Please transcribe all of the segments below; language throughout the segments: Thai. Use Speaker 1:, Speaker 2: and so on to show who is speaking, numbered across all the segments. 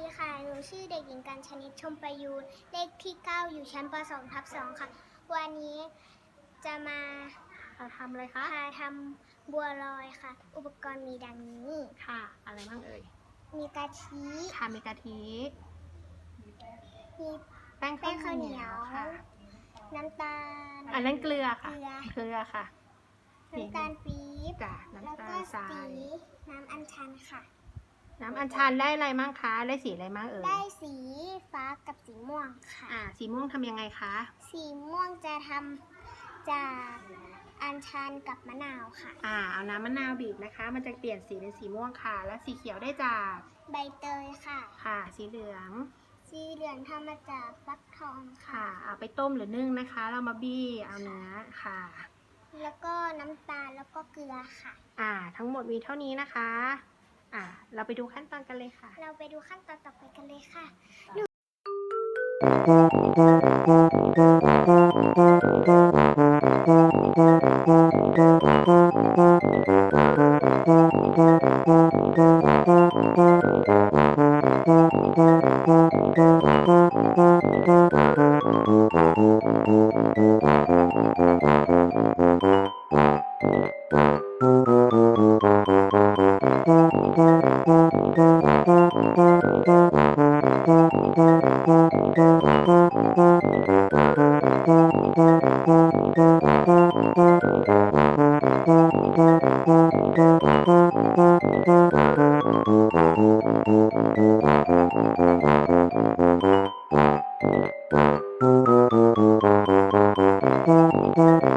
Speaker 1: ดีค่ะ หนูชื่อเด็กหญิงกัญชนิดชมประยูนเลขที่ 9 อยู่ชั้นป .2 ทับ2ค่ะ วันนี้จะมา
Speaker 2: เราทำอะไรคะ
Speaker 1: พาทำบัวลอยค่ะ อุปกรณ์มีดังนี้
Speaker 2: ค่ะ อะไรบ้างเอ่ย
Speaker 1: มีกะทิ
Speaker 2: ทามีกะทิ
Speaker 1: มี
Speaker 2: แป้ง
Speaker 1: แป้งข้าวเหนียว
Speaker 2: ค่ะ
Speaker 1: น้ำตาล
Speaker 2: อันนั้นเกลือค่ะ
Speaker 1: เกลือ
Speaker 2: เกลือค่ะ
Speaker 1: น้ำตาลปี๊บ
Speaker 2: จ้ะ
Speaker 1: แล้ว
Speaker 2: น้ำตา
Speaker 1: ก็
Speaker 2: ลทรา
Speaker 1: สี
Speaker 2: ย
Speaker 1: น้ำอัญชันค่ะ
Speaker 2: น้ำอัญชันได้อะไรมั่งคะ ได้สีอะไรมั่งเอ่ย
Speaker 1: ได้สีฟ้ากับสีม่วงค่ะ
Speaker 2: อ่า สีม่วงทำยังไงคะ
Speaker 1: สีม่วงจะทำจากอัญชันกับมะนาวค่ะ
Speaker 2: อ่า เอาน้ำมะนาวบีบนะคะ มันจะเปลี่ยนสีเป็นสีม่วงค่ะ และสีเขียวได้จาก
Speaker 1: ใบเตยค่ะ
Speaker 2: ค่ะ สีเหลือง
Speaker 1: สีเหลืองทำมาจากฟักทองค่ะ
Speaker 2: ค่ะ เอาไปต้มหรือนึ่งนะคะ เรามาบี้เอาเนื้อค่ะ
Speaker 1: แล้วก็น้ำตาลแล้วก็เกลือค่ะ
Speaker 2: อ่า ทั้งหมดมีเท่านี้นะคะ อ่าเราไปดูขั้นตอนกันเลยค่ะ
Speaker 1: เราไปดูขั้นตอนต่อไปกันเลยค่ะ
Speaker 2: Thank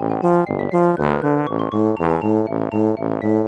Speaker 2: Thank you.